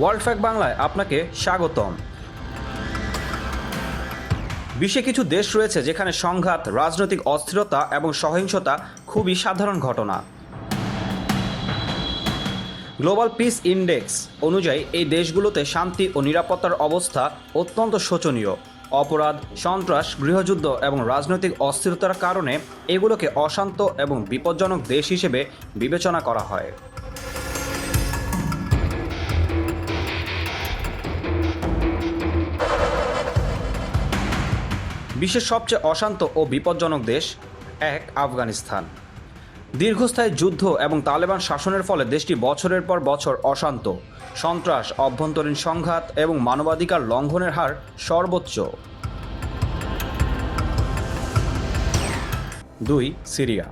World ফ্যাক বাংলায় আপনাকে স্বাগতম। বিশ্বে কিছু দেশ রয়েছে যেখানে সংঘাত, রাজনৈতিক অস্থিরতা এবং সহিংসতা খুবই সাধারণ ঘটনা। গ্লোবাল পিস ইন্ডেক্স অনুযায়ী এই দেশগুলোতে শান্তি ও নিরাপত্তার অবস্থা অত্যন্ত শোচনীয়। অপরাধ, সন্ত্রাস, গৃহযুদ্ধ এবং রাজনৈতিক অস্থিরতার কারণে এগুলোকে অশান্ত এবং বিপজ্জনক দেশ হিসেবে বিবেচনা করা হয়। বিশ্বের সবচেয়ে অশান্ত ও বিপজ্জনক দেশ, এক, আফগানিস্তান। দীর্ঘস্থায়ী যুদ্ধ এবং তালেবান শাসনের ফলে দেশটি বছরের পর বছর অশান্ত। সন্ত্রাস, অভ্যন্তরীণ সংঘাত এবং মানবাধিকার লঙ্ঘনের হার সর্বোচ্চ। দুই, সিরিয়া।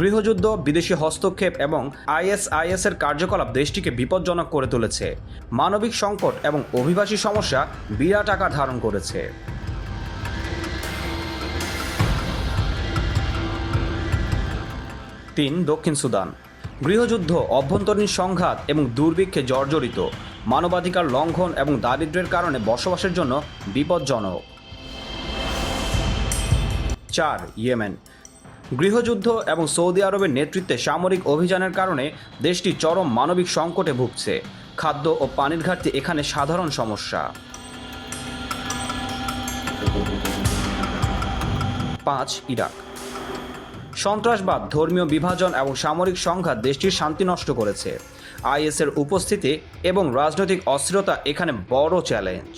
গৃহযুদ্ধ, বিদেশি হস্তক্ষেপ এবং আইএসআইএস এর কার্যকলাপ দেশটিকে বিপজ্জনক করে তুলেছে। মানবিক সংকট এবং অভিবাসী সমস্যা বিরাট আকার ধারণ করেছে। তিন দক্ষিণ সুদান। গৃহযুদ্ধ, অভ্যন্তরীণ সংঘাত এবং দুর্ভিক্ষে জর্জরিত। মানবাধিকার লঙ্ঘন এবং দারিদ্র্যের কারণে বসবাসের জন্য বিপজ্জনক। চার, ইয়েমেন। গৃহযুদ্ধ এবং সৌদি আরবের নেতৃত্বে সামরিক অভিযানের কারণে দেশটি চরম মানবিক সংকটে ভুগছে। খাদ্য ও পানির ঘাটতি এখানে সাধারণ সমস্যা। পাঁচ, ইরাক। সন্ত্রাসবাদ, ধর্মীয় বিভাজন এবং সামরিক সংঘাত দেশটির শান্তি নষ্ট করেছে। আইএসের উপস্থিতি এবং রাজনৈতিক অস্থিরতা এখানে বড় চ্যালেঞ্জ।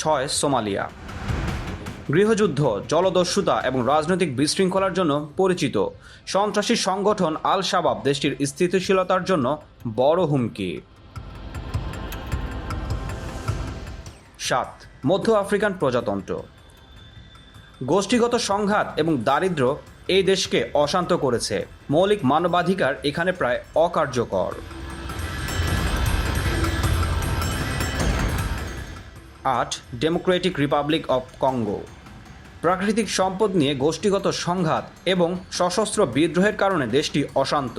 ছয়, সোমালিয়া। গৃহযুদ্ধ, জলদস্যুতা এবং রাজনৈতিক বিশৃঙ্খলার জন্য পরিচিত। সন্ত্রাসী সংগঠন আল শাবাব দেশটির স্থিতিশীলতার জন্য বড় হুমকি। সাত মধ্য আফ্রিকান প্রজাতন্ত্র। গোষ্ঠীগত সংঘাত এবং দারিদ্র এই দেশকে অশান্ত করেছে। মৌলিক মানবাধিকার এখানে প্রায় অকার্যকর। আট ডেমোক্রেটিক রিপাবলিক অফ কঙ্গো প্রাকৃতিক সম্পদ নিয়ে গোষ্ঠীগত সংঘাত এবং সশস্ত্র বিদ্রোহের কারণে দেশটি অশান্ত।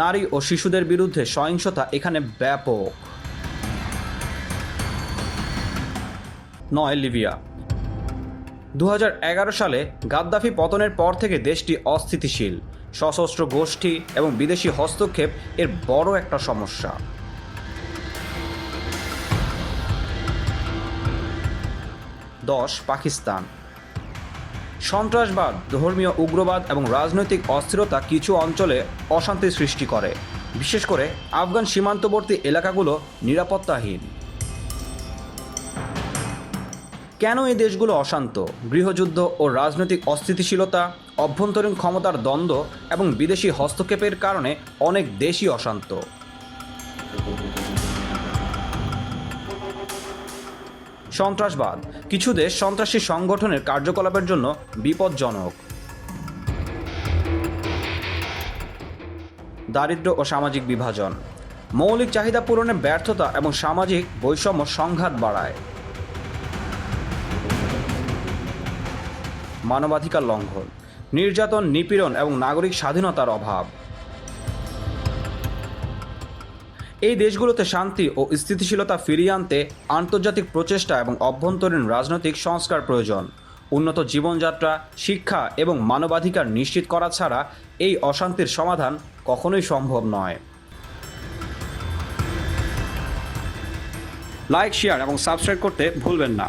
নারী ও শিশুদের বিরুদ্ধে সহিংসতা এখানে ব্যাপক। নয় লিবিয়া। দু হাজার এগারো সালে গাদ্দাফি পতনের পর থেকে দেশটি অস্থিতিশীল। সশস্ত্র গোষ্ঠী এবং বিদেশি হস্তক্ষেপ এর বড় একটা সমস্যা। দশ, পাকিস্তান। সন্ত্রাসবাদ, ধর্মীয় উগ্রবাদ এবং রাজনৈতিক অস্থিরতা কিছু অঞ্চলে অশান্তি সৃষ্টি করে। বিশেষ করে আফগান সীমান্তবর্তী এলাকাগুলো নিরাপত্তাহীন। কেন এই দেশগুলো অশান্ত? গৃহযুদ্ধ ও রাজনৈতিক অস্থিতিশীলতা, অভ্যন্তরীণ ক্ষমতার দ্বন্দ্ব এবং বিদেশি হস্তক্ষেপের কারণে অনেক দেশই অশান্ত। সন্ত্রাসবাদ। কিছু দেশ সন্ত্রাসী সংগঠনের কার্যকলাপের জন্য বিপজ্জনক। দারিদ্র্য ও সামাজিক বিভাজন। মৌলিক চাহিদা পূরণে ব্যর্থতা এবং সামাজিক বৈষম্য সংঘাত বাড়ায়। মানবাধিকার লঙ্ঘন, নির্যাতন, নিপীড়ন এবং নাগরিক স্বাধীনতার অভাব। এই দেশগুলোতে শান্তি ও স্থিতিশীলতা ফিরিয়ে আনতে আন্তর্জাতিক প্রচেষ্টা এবং অভ্যন্তরীণ রাজনৈতিক সংস্কার প্রয়োজন। উন্নত জীবনযাত্রা, শিক্ষা এবং মানবাধিকার নিশ্চিত করা ছাড়া এই অশান্তির সমাধান কখনোই সম্ভব নয়। লাইক, শেয়ার এবং সাবস্ক্রাইব করতে ভুলবেন না।